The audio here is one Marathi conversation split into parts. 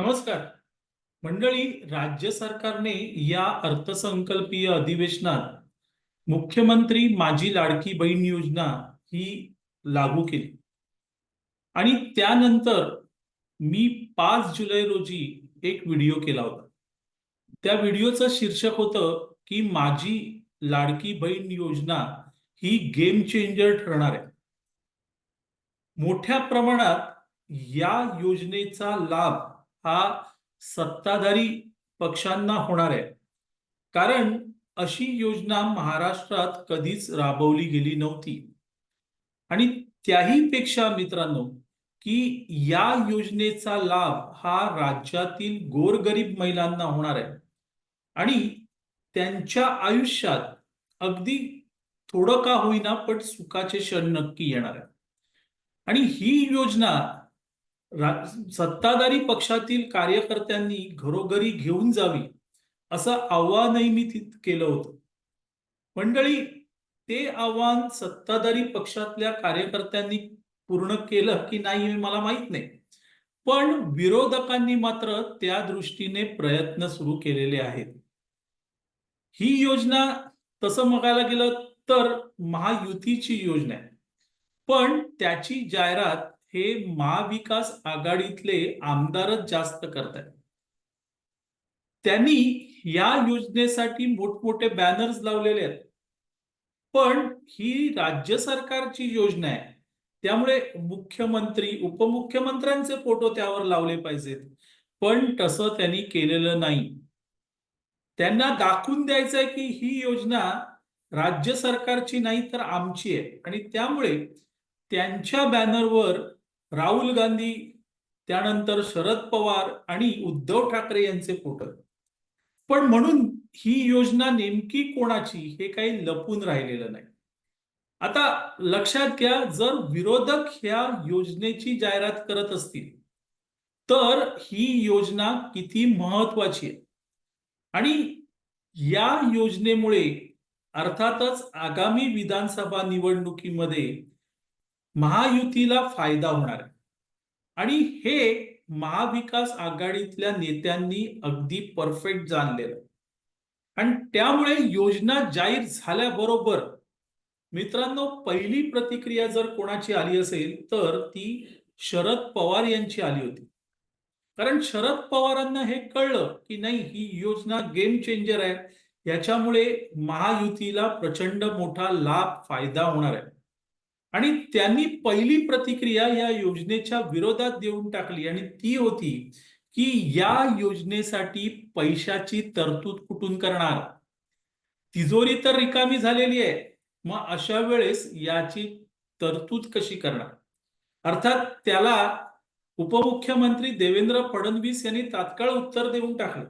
नमस्कार. मंडळी राज्य सरकारने या अर्थसंकल्पीय अधिवेशनात मुख्यमंत्री माझी लाडकी बहीण योजना ही लागू केली. आणि त्यानंतर मी पाच जुलै रोजी एक व्हिडिओ केला होता. त्या व्हिडिओचं शीर्षक होतं की माझी लाडकी बहीण योजना ही गेम चेंजर ठरणार आहे. मोठ्या प्रमाणात या योजनेचा लाभ हा सत्ताधारी पक्षांना होणार आहे. कारण अशी योजना महाराष्ट्रात कधीच राबवली गेली नव्हती. आणि त्याही पेक्षा मित्रांनो की या योजनेचा लाभ हा राज्यातील गोरगरीब महिलांना होणार आहे. आणि त्यांच्या आयुष्यात अगदी थोडं का होईना पण सुखाचे क्षण नक्की येणार आहे. आणि ही योजना सत्ताधारी पक्षातील कार्यकर्त्यांनी घरोघरी घेऊन जावी असं आव्हानही मी तिथ केलं होतं. मंडळी ते आव्हान सत्ताधारी पक्षातल्या कार्यकर्त्यांनी पूर्ण केलं की नाही हे मला माहीत नाही. पण विरोधकांनी मात्र त्या दृष्टीने प्रयत्न सुरू केलेले आहेत. ही योजना तसं बघायला गेलं तर महायुतीची योजना आहे. पण त्याची जाहिरात हे महाविकास आघाडीतले आमदारच जास्त करतायत. त्यांनी या योजनेसाठी मोठमोठे बॅनर्स लावलेले आहेत. पण ही राज्य सरकारची योजना आहे. त्यामुळे मुख्यमंत्री उपमुख्यमंत्र्यांचे फोटो त्यावर लावले पाहिजेत. पण तसं त्यांनी केलेलं नाही. त्यांना दाखवून द्यायचंय की ही योजना राज्य सरकारची नाही तर आमची आहे. आणि त्यामुळे त्यांच्या बॅनरवर राहुल गांधी त्यानंतर शरद पवार आणि उद्धव ठाकरे यांचे फोटो पण म्हणून ही योजना नेमकी कोणाची हे काही लपून राहिलेलं नाही. आता लक्षात घ्या जर विरोधक ह्या योजनेची जाहिरात करत असतील तर ही योजना किती महत्वाची आहे? आणि या योजनेमुळे अर्थातच आगामी विधानसभा निवडणुकीमध्ये महायुतीला फायदा होणार आहे. आणि हे महाविकास आघाडीतल्या नेत्यांनी अगदी परफेक्ट जाणलेलं आणि त्यामुळे योजना जाहीर झाल्याबरोबर मित्रांनो पहिली प्रतिक्रिया जर कोणाची आली असेल तर ती शरद पवार यांची आली होती. कारण शरद पवारांना हे कळलं की नाही ही योजना गेम चेंजर आहे. याच्यामुळे महायुतीला प्रचंड मोठा लाभ फायदा होणार आहे. आणि त्यांनी पहिली प्रतिक्रिया या योजनेच्या विरोधात देऊन टाकली. आणि ती होती की या योजनेसाठी पैशाची तरतूद कुठून करणार? तिजोरी तर रिकामी झालेली आहे. मग अशा वेळेस याची तरतूद कशी करणार? अर्थात त्याला उपमुख्यमंत्री देवेंद्र फडणवीस यांनी तात्काळ उत्तर देऊन टाकलं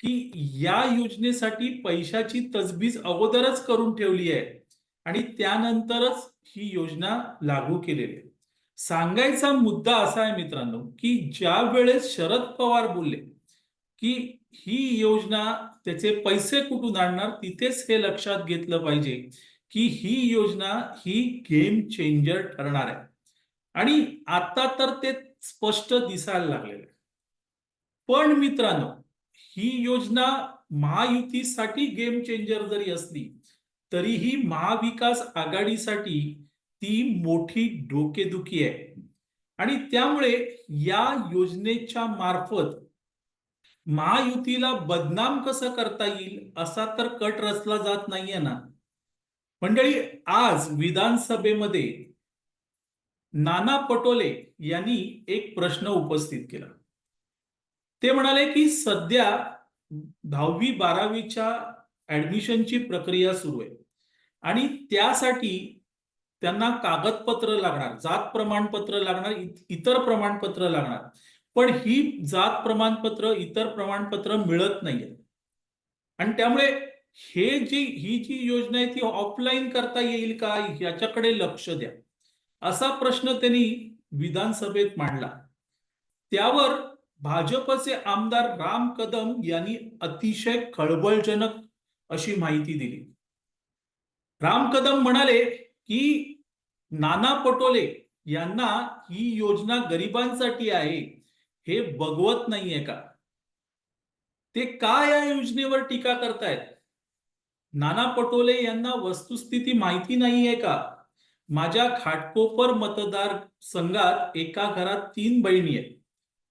की या योजनेसाठी पैशाची तजबीज अगोदरच करून ठेवली आहे. आणि त्यानंतरच ही योजना लागू केलेली आहे. सांगायचा मुद्दा असा आहे मित्रांनो की ज्या वेळेस शरद पवार बोलले की ही योजना त्याचे पैसे कुठून आणणार तिथेच हे लक्षात घेतलं पाहिजे की ही योजना ही गेम चेंजर ठरणार आहे. आणि आता तर ते स्पष्ट दिसायला लागलेलं आहे. पण मित्रांनो ही योजना महायुतीसाठी गेम चेंजर जरी असली तरीही महाविकास आघाडीसाठी ती मोठी डोकेदुखी आहे. आणि त्यामुळे या योजनेच्या मार्फत महायुतीला बदनाम कसं करता येईल असा तर कट रचला जात नाहीये ना. मंडळी आज विधानसभेमध्ये नाना पटोले यांनी एक प्रश्न उपस्थित केला. ते म्हणाले की सध्या दहावी बारावीच्या ऍडमिशनची प्रक्रिया सुरू आहे. आणि त्यासाठी त्यांना कागदपत्र लागणार जात प्रमाणपत्र लागणार इतर प्रमाणपत्र लागणार. पण ही जात प्रमाणपत्र इतर प्रमाणपत्र मिळत नाहीये. आणि त्यामुळे हे जी ही जी योजना आहे ती ऑफलाईन करता येईल का? याच्याकडे लक्ष द्या. असा प्रश्न त्यांनी विधानसभेत मांडला. त्यावर भाजपचे आमदार राम कदम यांनी अतिशय खळबळजनक अशी माहिती दिली. राम कदम म्हणाले की नाना पटोले यांना ही योजना गरिबांसाठी आहे हे बघवत नाहीये का? ते का या योजनेवर टीका करतायत? नाना पटोले यांना वस्तुस्थिती माहिती नाहीये का? माझ्या खाटकोपर मतदार संघात एका घरात तीन बहिणी आहेत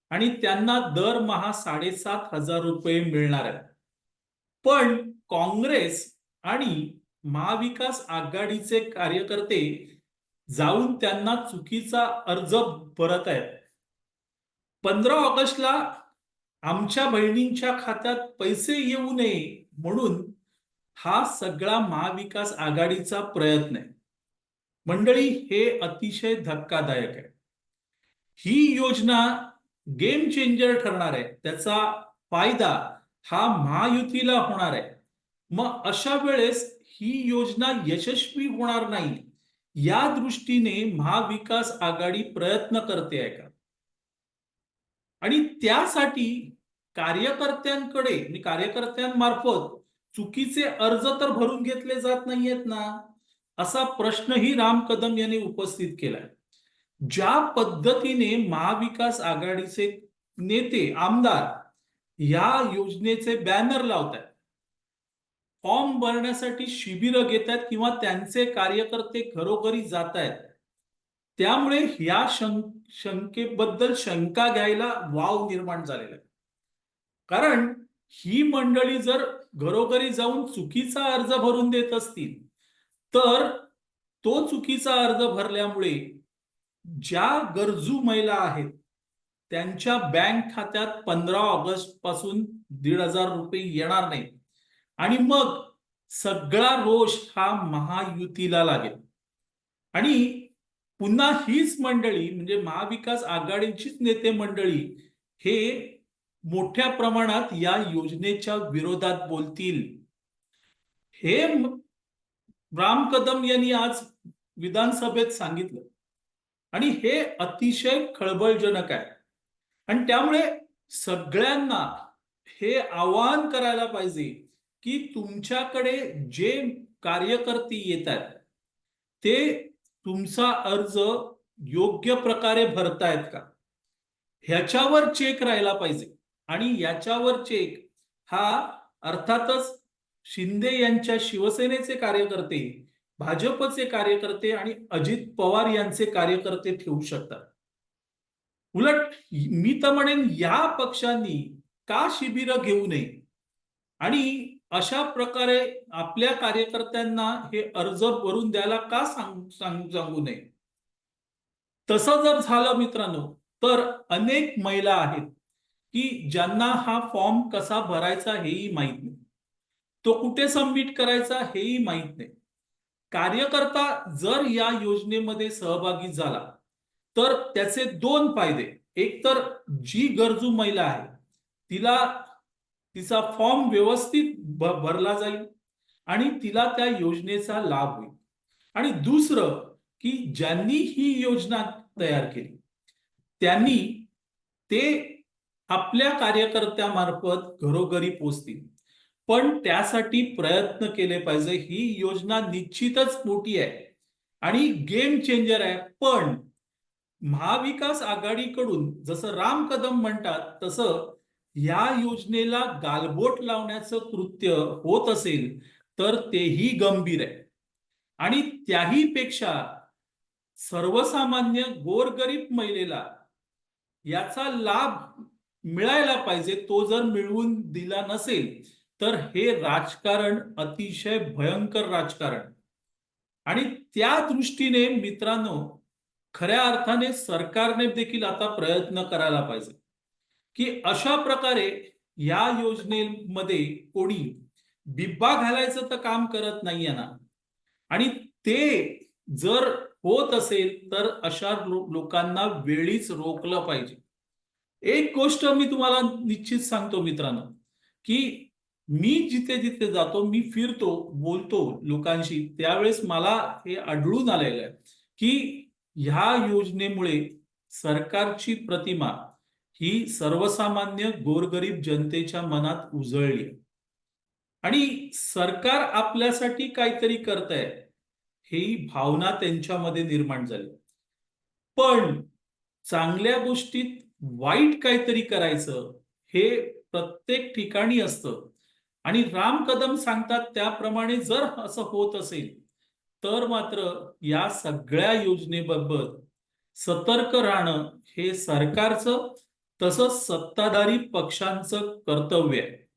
आणि त्यांना दरमहा साडेसात हजार रुपये मिळणार आहेत. पण काँग्रेस आणि महाविकास आघाडीचे कार्यकर्ते जाऊन त्यांना चुकीचा अर्ज भरत आहेत. पंधरा ऑगस्टला आमच्या बहिणींच्या खात्यात पैसे येऊ नये म्हणून हा सगळा महाविकास आघाडीचा प्रयत्न आहे. मंडळी हे अतिशय धक्कादायक आहे. ही योजना गेम चेंजर ठरणार आहे. त्याचा फायदा हा महायुतीला होणार आहे. मग अशा वेळेस ही योजना यशस्वी होणार नाही. या दृष्टीने महाविकास आघाडी प्रयत्न करते आहे का? आणि त्यासाठी कार्यकर्त्यांकडे कार्यकर्त्यांमार्फत चुकीचे अर्ज तर भरून घेतले जात नाहीयेत ना? असा प्रश्नही राम कदम यांनी उपस्थित केलाय. ज्या पद्धतीने महाविकास आघाडीचे नेते आमदार या योजनेचे बॅनर लावत आहेत फॉर्म भरण्यासाठी शिबिरं घेत आहेत किंवा त्यांचे कार्यकर्ते घरोघरी जात आहेत त्यामुळे या शंकेबद्दल शंका घ्यायला वाव निर्माण झालेला आहे. कारण ही मंडळी जर घरोघरी जाऊन चुकीचा अर्ज भरून देत असतील तर तो चुकीचा अर्ज भरल्यामुळे ज्या गरजू महिला आहेत त्यांच्या बँक खात्यात पंधरा ऑगस्टपासून दीड हजार रुपये येणार नाहीत. आणि मग सगळा रोष हा महायुतीला लागेल. आणि पुन्हा हीच मंडळी म्हणजे महाविकास आघाडीचीच नेते मंडळी हे मोठ्या प्रमाणात या योजनेच्या विरोधात बोलतील. हे राम कदम यांनी आज विधानसभेत सांगितलं. आणि हे अतिशय खळबळजनक आहे. आणि त्यामुळे सगळ्यांना हे आवाहन करायला पाहिजे की तुमच्याकडे जे कार्यकर्ते येतात ते तुमचा अर्ज योग्य प्रकारे भरतायत का? ह्याच्यावर चेक राहायला पाहिजे. आणि याच्यावर चेक हा अर्थातच शिंदे यांच्या शिवसेनेचे कार्यकर्ते भाजपचे कार्यकर्ते आणि अजित पवार यांचे कार्यकर्ते ठेवू शकतात. उलट मी तर म्हणेन या पक्षांनी का शिबिर घेऊ नये? आणि अशा प्रकारे आपल्या कार्यकर्त्यांना हे अर्ज भरून द्यायला का सांग सांगू नये? तसं जर झालं मित्रांनो तर अनेक महिला आहेत की ज्यांना हा फॉर्म कसा भरायचा हेही माहीत नाही. तो कुठे सबमिट करायचा हेही माहीत नाही. कार्यकर्ता जर या योजनेमध्ये सहभागी झाला तर त्याचे दोन फायदे. एक तर जी गरजू महिला आहे तिला तिचा फॉर्म व्यवस्थित भरला जाईल आणि तिला त्या योजनेचा लाभ होईल. आणि दुसरं की ज्यांनी ही योजना तयार केली त्यांनी ते आपल्या कार्यकर्त्यामार्फत घरोघरी पोचतील. पण त्यासाठी प्रयत्न केले पाहिजे. ही योजना निश्चितच मोठी आहे आणि गेम चेंजर आहे. पण महाविकास आघाडीकडून जसं राम कदम म्हणतात तसं या योजनेला गालबोट लावण्याचं कृत्य होत असेल तर तेही गंभीर आहे. आणि त्याही पेक्षा सर्वसामान्य गोरगरीब महिलेला याचा लाभ मिळायला पाहिजे तो जर मिळवून दिला नसेल तर हे राजकारण अतिशय भयंकर राजकारण. आणि त्या दृष्टीने मित्रांनो खऱ्या अर्थाने सरकारने देखील आता प्रयत्न करायला पाहिजे. की अशा प्रकारे या योजनेमध्ये कोणी बिब्बा घालायचं तर काम करत नाहीये ना. आणि ते जर होत असेल तर अशा लोकांना वेळीच रोखलं पाहिजे. एक गोष्ट मी तुम्हाला निश्चित सांगतो मित्रांनो की मी जिथे जिथे जातो मी फिरतो बोलतो लोकांशी त्यावेळेस मला हे आढळून आलेलं आहे की ह्या योजनेमुळे सरकारची प्रतिमा ही सर्वसामान्य गोरगरीब जनतेच्या मनात उजळली. आणि सरकार आपल्यासाठी काहीतरी करत आहे ही भावना त्यांच्यामध्ये निर्माण झाली. पण चांगल्या गोष्टीत वाईट काहीतरी करायचं हे प्रत्येक ठिकाणी असतं. आणि राम कदम सांगतात त्याप्रमाणे जर असं होत असेल तर मात्र या सगळ्या योजनेबाबत सतर्क राहणं हे सरकारचं तसंच सत्ताधारी पक्षांचं कर्तव्य आहे.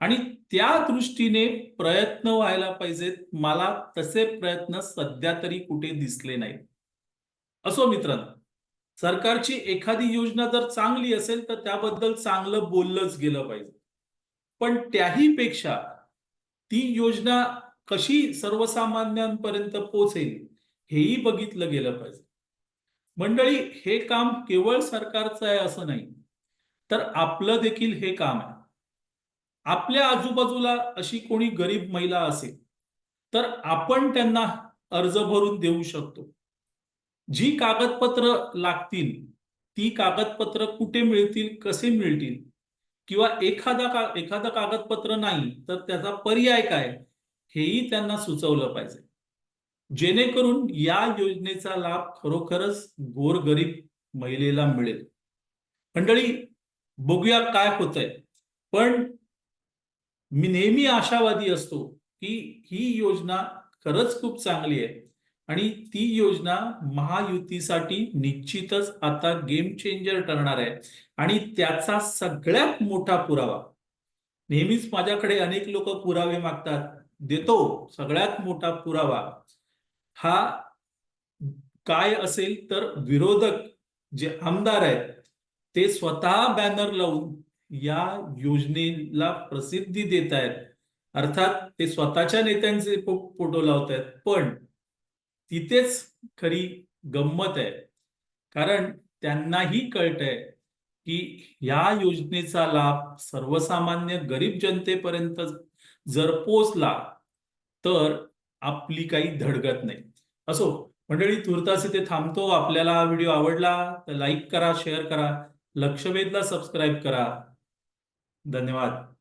आणि त्या दृष्टीने प्रयत्न व्हायला पाहिजेत. मला तसे प्रयत्न सध्या तरी कुठे दिसले नाहीत. असो मित्रांनो सरकारची एखादी योजना जर चांगली असेल तर त्याबद्दल चांगलं बोललंच गेलं पाहिजे. पण त्याही पेक्षा ती योजना कशी सर्वसामान्यांपर्यंत पोहोचेल हेही बघितलं गेलं पाहिजे. मंडळी हे काम केवळ सरकारचं आहे असं नाही. तर आपलं देखील हे काम आहे. आपल्या आजूबाजूला अशी कोणी गरीब महिला असेल तर आपण त्यांना अर्ज भरून देऊ शकतो. जी कागदपत्र लागतील ती कागदपत्र कुठे मिळतील कसे मिळतील किंवा एखादा का एखादं कागदपत्र नाही तर त्याचा पर्याय काय हेही त्यांना सुचवलं पाहिजे. जेणेकरून या योजनेचा लाभ खरोखरच गोरगरीब महिलेला मिळेल. मंडळी बघूया काय होतंय. पण मी नेहमी आशावादी असतो की ही योजना खरंच खूप चांगली आहे. आणि ती योजना महायुतीसाठी निश्चितच आता गेम चेंजर ठरणार आहे. आणि त्याचा सगळ्यात मोठा पुरावा नेहमीच माझ्याकडे अनेक लोक पुरावे मागतात देतो सगळ्यात मोठा पुरावा हा काय असेल तर विरोधक जे आमदार आहेत ते स्वतः बॅनर लावून या योजनेला प्रसिद्धी देत आहेत. अर्थात ते स्वतःच्या नेत्यांचे फोटो लावत आहेत. पण तिथेच खरी गंमत आहे. कारण त्यांनाही कळतंय की या योजनेचा लाभ सर्वसामान्य गरीब जनतेपर्यंत जर पोचला तर आपली काही धडगत नाही. असो मंडळी तुर्तास इथे थांबतो. आपल्याला हा व्हिडिओ आवडला तर लाईक करा शेअर करा. लक्षवेधला सबस्क्राईब करा. धन्यवाद.